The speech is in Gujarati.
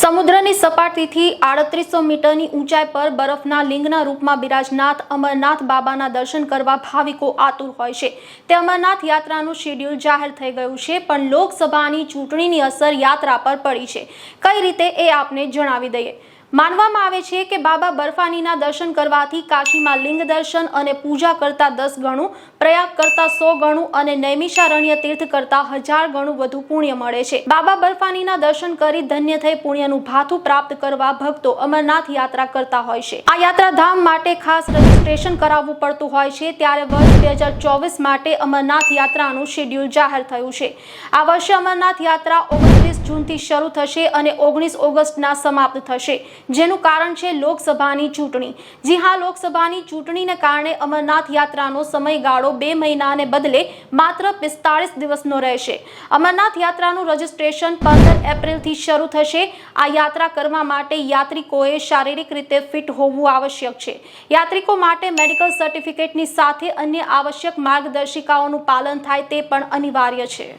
સમુદ્રની સપાટીથી આડત્રીસો મીટરની ઊંચાઈ પર બરફના લિંગના રૂપમાં બિરાજનાથ અમરનાથ બાબાના દર્શન કરવા ભાવિકો આતુર હોય છે. તે અમરનાથ યાત્રાનું શેડ્યુલ જાહેર થઈ ગયું છે, પણ લોકસભાની ચૂંટણીની અસર યાત્રા પર પડી છે. કઈ રીતે એ આપને જણાવી દઈએ? માનવામાં આવે છે કે બાબા બર્ફાનીના દર્શન કરવાથી કાશીમાં લિંગ દર્શન અને પૂજા કરતા દસ ગણું, પ્રયાગ કરતા સો ગણું અને નૈમિષારણ્ય તીર્થ કરતા હજાર ગણું વધુ પુણ્ય મળે છે. બાબા બર્ફાનીના દર્શન કરી ધન્ય થઈ પુણ્યનું ભાથું પ્રાપ્ત કરવા ભક્તો અમરનાથ યાત્રા કરતા હોય છે. આ યાત્રાધામ માટે ખાસ રજીસ્ટ્રેશન કરાવવું પડતું હોય છે ત્યારે વર્ષ બે હજાર ચોવીસ માટે અમરનાથ યાત્રાનું શેડ્યુલ જાહેર થયું છે. આ વર્ષે અમરનાથ યાત્રા ઓગણત્રીસ જૂનથી શરૂ થશે અને ઓગણીસ ઓગસ્ટના સમાપ્ત થશે. જેનું કારણ છે લોકસભાની ચૂંટણી. જી હા, લોકસભાની ચૂંટણીને કારણે અમરનાથ યાત્રાનો સમયગાળો બે મહિનાને બદલે માત્ર પિસ્તાળીસ દિવસનો રહેશે. અમરનાથ યાત્રાનું રજિસ્ટ્રેશન પંદર એપ્રિલથી શરૂ થશે. આ યાત્રા કરવા માટે યાત્રિકોએ શારીરિક રીતે ફિટ હોવું આવશ્યક છે. યાત્રિકો માટે મેડિકલ સર્ટિફિકેટની સાથે અન્ય આવશ્યક માર્ગદર્શિકાઓનું પાલન થાય તે પણ અનિવાર્ય છે.